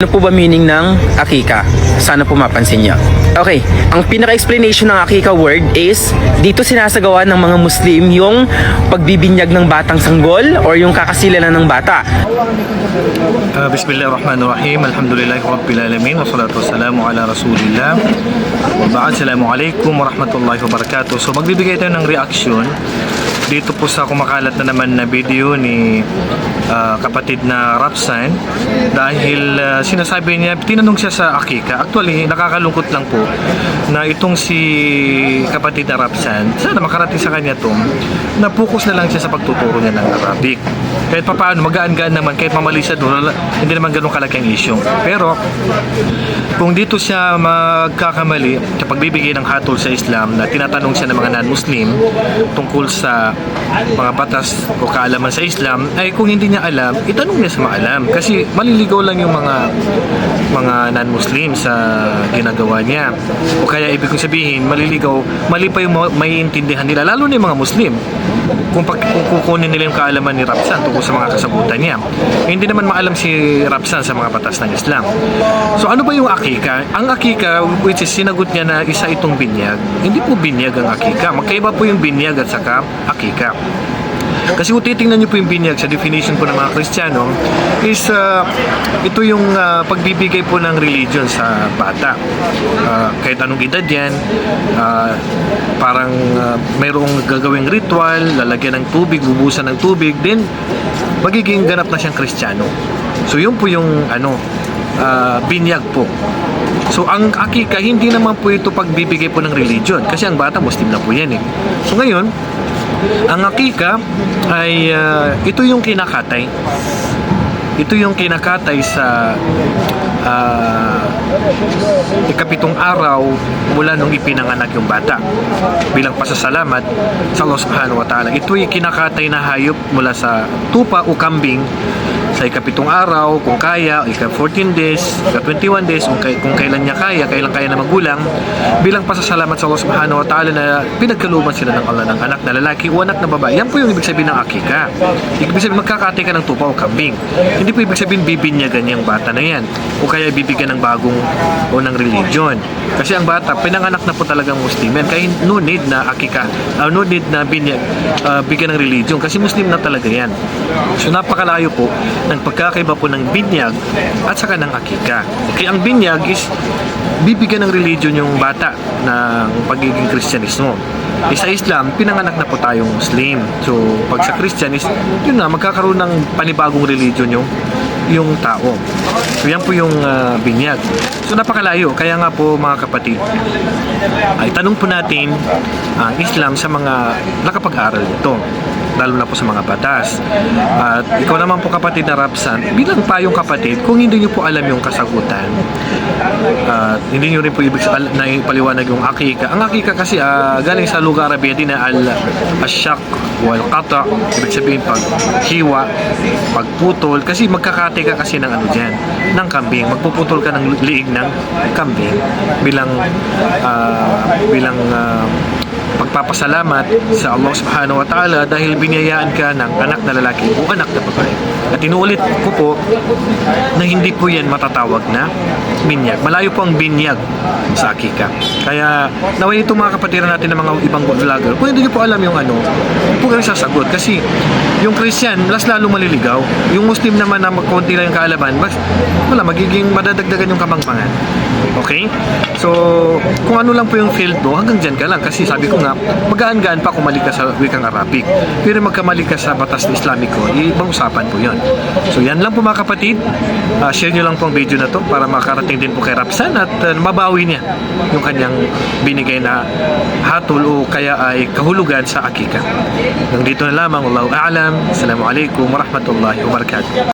Ano po ba meaning ng akika? Sana po mapansin niyo. Okay, ang pinaka-explanation ng akika word is dito sinasagawa ng mga Muslim yung pagbibinyag ng batang sanggol or yung kakasilalan ng bata. Uh, Bismillahirrahmanirrahim. Alhamdulillahi Rabbil Alamin. Wa salatu wassalamu ala Rasulillah. Wa ba'd. Assalamualaikum warahmatullahi wabarakatuh. So magbibigay tayo ng reaction dito po sa kumakalat na naman na video ni uh, kapatid na Rapsan dahil uh, sinasabi niya, tinanong siya sa Akika. Actually, nakakalungkot lang po na itong si kapatid na Rapsan, sana makarating sa kanya to, na focus na lang siya sa pagtuturo niya ng Arabic. Kahit pa paano, magaan-gaan naman, kahit mamali siya doon, hindi naman ganun kalaking issue. Pero, kung dito siya magkakamali sa pagbibigay ng hatol sa Islam na tinatanong siya ng mga non-Muslim tungkol sa mga batas o kaalaman sa Islam, ay kung hindi niya alam, itanong niya sa maalam. Kasi maliligaw lang yung mga mga non-Muslim sa ginagawa niya. O kaya ibig kong sabihin, maliligaw, mali pa yung ma- maiintindihan nila, lalo na yung mga Muslim. Kung, pag, kung kukunin nila yung kaalaman ni Rapsan tungkol sa mga kasagutan niya. Hindi naman maalam si Rapsan sa mga batas ng Islam. So ano ba yung akika? Ang akika, which is sinagot niya na isa itong binyag, hindi po binyag ang akika. Magkaiba po yung binyag at saka akika. Kasi kung titingnan niyo po yung binyag sa definition po ng mga Kristiyano is uh, ito yung uh, pagbibigay po ng religion sa bata. Uh, kahit anong edad yan, uh, parang uh, mayroong gagawing ritual, lalagyan ng tubig, bubusan ng tubig, then magiging ganap na siyang Kristiyano. So yun po yung ano, uh, binyag po. So ang akika hindi naman po ito pagbibigay po ng religion kasi ang bata Muslim na po yan eh. So ngayon, ang akika ay ah, ito yung kinakatay. Ito yung kinakatay sa ah, ikapitong araw mula nung ipinanganak yung bata bilang pasasalamat sa Allah subhanahu wa ta'ala. Ito yung kinakatay na hayop mula sa tupa o kambing sa ikapitong araw, kung kaya, ika-14 days, ika-21 days, kung, kay, kung kailan niya kaya, kailan kaya na magulang, bilang pasasalamat sa Allah subhanahu wa ta'ala na pinagkaluban sila ng Allah ng anak na lalaki o anak na babae. Yan po yung ibig sabihin ng akika. Ibig sabihin, magkakate ka ng tupa o kambing. Hindi po ibig sabihin bibinyagan yung bata na yan. O kaya bibigyan ng bagong o ng religion. Kasi ang bata, pinanganak na po talagang Muslim yan. Kaya no need na akika, uh, no need na binyag, uh, bigyan ng religion. Kasi Muslim na talaga yan. So napakalayo po ng pagkakaiba po ng binyag at saka ng akika. Okay, ang binyag is bibigyan ng religion yung bata ng pagiging Kristyanismo. Eh, sa Islam, pinanganak na po tayong Muslim. So, pag sa Christian is, yun na, magkakaroon ng panibagong religion yung yung tao. So, yan po yung ah, binyag. So, napakalayo. Kaya nga po, mga kapatid, ay tanong po natin ang Islam sa mga nakapag-aral nito lalo na po sa mga batas. At ikaw naman po kapatid na Rapsan, bilang tayong kapatid, kung hindi nyo po alam yung kasagutan, at hindi nyo rin po ibig sa- na ipaliwanag yung akika. Ang akika kasi ah, galing sa lugar Arabia din na al asyak wal qata, ibig sabihin pag hiwa, pagputol, kasi magkakate ka kasi ng ano dyan, ng kambing. Magpuputol ka ng liig ng kambing bilang ah, bilang ah, pagpapasalamat sa Allah subhanahu wa ta'ala dahil biniyayaan ka ng anak na lalaki o anak na babae. At inuulit ko po na hindi po yan matatawag na binyag. Malayo po ang binyag sa akika. Kaya naway itong mga kapatiran natin ng mga ibang vlogger, kung hindi nyo po alam yung ano, po kayong sasagot. Kasi yung Christian, mas lalo maliligaw. Yung Muslim naman na konti lang yung kaalaman, mas, wala, magiging madadagdagan yung kamangpangan. Okay? So, kung ano lang po yung field mo, hanggang dyan ka lang. Kasi sabi ko nga, magaan-gaan pa kung mali ka sa wikang Arabic. Pero magkamali ka sa batas na Islamiko, ibang usapan po yon. So, yan lang po mga kapatid. Ah, share nyo lang po ang video na to para makarating din po kay Rapsan at ah, mabawi niya yung kanyang binigay na hatol o kaya ay kahulugan sa akika. Hanggang dito na lamang. Allahu a'lam. Assalamualaikum warahmatullahi wabarakatuh.